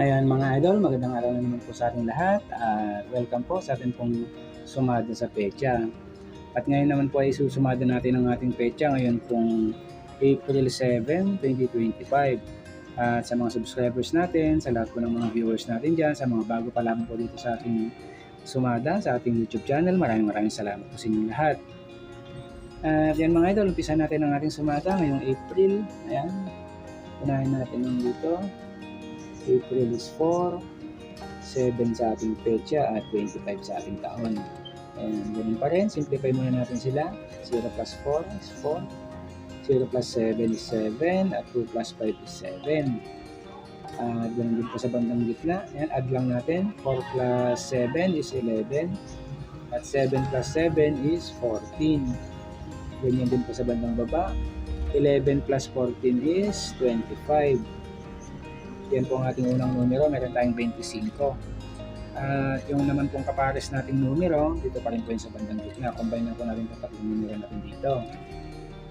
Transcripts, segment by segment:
Ayan mga idol, magandang araw na naman po sa ating lahat at welcome po sa ating pong sumada sa pecha. At ngayon naman po ay susumada natin ang ating pecha ngayon pong April 7, 2025. At sa mga subscribers natin, sa lahat po ng mga viewers natin dyan, sa mga bago pa lamang po dito sa ating sumada, sa ating YouTube channel, maraming maraming salamat po sa inyong lahat. At yan mga idol, umpisa natin ang ating sumada ngayong April. Ayan, unahin natin yung dito. April is 4, 7 sa ating pecha at 25 sa ating taon. And ganun pa rin, simplify muna natin sila. 0 plus 4 is 4, 0 plus 7 is 7, at 2 plus 5 is 7. At ganun din po sa bandang gitna. Ayan, add lang natin. 4 plus 7 is 11, at 7 plus 7 is 14. Ganyan din po sa bandang baba. 11 plus 14 is 25. Yan po ang ating unang numero, meron tayong 25. At yung naman pong kapares nating numero, dito pa rin po yung sa bandang gitna. Combine na po natin itong tatlong numero natin dito.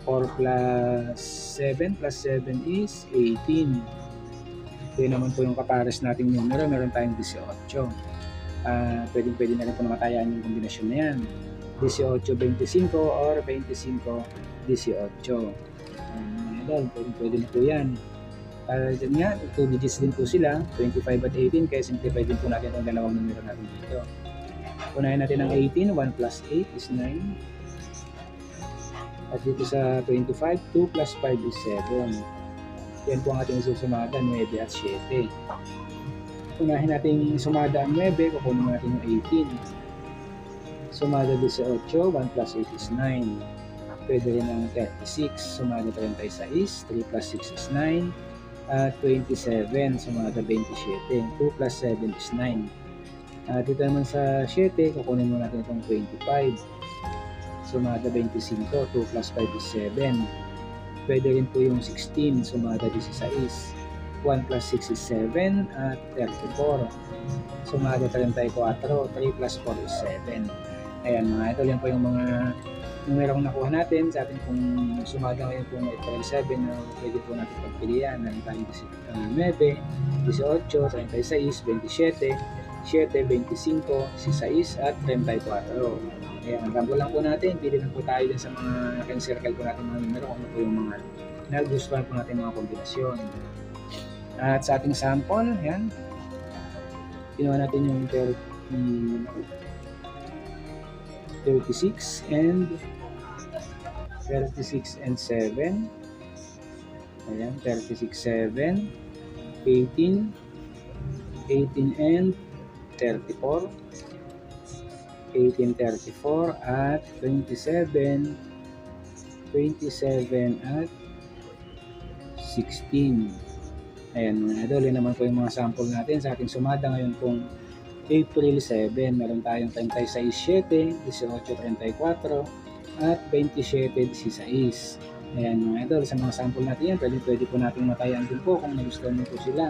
4 plus 7 plus 7 is 18. Ito yun naman po yung kapares nating numero, meron tayong 18. Uh, pwedeng pwede na rin po namatayan yung kombinasyon na yan. 18-25 or 25-18. Um, pwede, pwede na po yan. Uh, dyan nga, 2 digits din po sila, 25 at 18, kaya simplify din po natin ang dalawang numero natin dito. Unahin natin ang 18, 1 plus 8 is 9. At dito sa 25, 2 plus 5 is 7. Yan po ang ating susumada, 9 at 7. Unahin natin sumada ang 9, kukunin natin yung 18. Sumada 18, 1 plus 8 is 9. Pwede rin ang 36, sumada 36, 3 plus 6 is 9 at 27 sumada 27 2 plus 7 is 9 at dito naman sa 7 kukunin mo natin itong 25 sumada 25 2 plus 5 is 7 pwede rin po yung 16 sumada 16 1 plus 6 is 7 at 34 sumada 34 3 plus 4 is 7 ayan mga ito yan po yung mga numerong nakuha natin sa ating pong sumada ngayon pong April 7 na pwede po natin pagpilian tayo 9, 18, 36, 27, 7, 25, 16 at 34. Ayan, hanggang po lang po natin, pili lang po tayo din sa mga naka-circle po natin mga numero kung ano po yung mga nagustuhan po natin mga kombinasyon. At sa ating sample, yan, ginawa natin yung 30, 36 and 36 and 7 ayan 36 7 18 18 and 34 18 34 at 27 27 at 16 ayan mga idol yun naman po yung mga sample natin. Sa ating sumada ngayon pong April 7, meron tayong 36, 7, 18, 34, at 27, 16. Ayan mga idol, sa mga sample natin yan, pwede, pwede po natin matayan din po kung nagustuhan nyo po sila.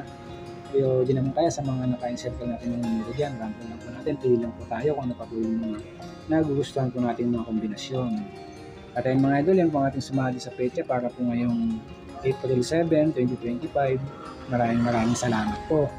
Pero di naman kaya sa mga naka-insert po natin yung numero dyan, rampo lang po natin, pili lang po tayo kung ano pa po yung mga nagugustuhan po natin mga kombinasyon. At ayun mga idol, yan po ang ating sumali sa pecha para po ngayong April 7, 2025. Maraming maraming salamat po.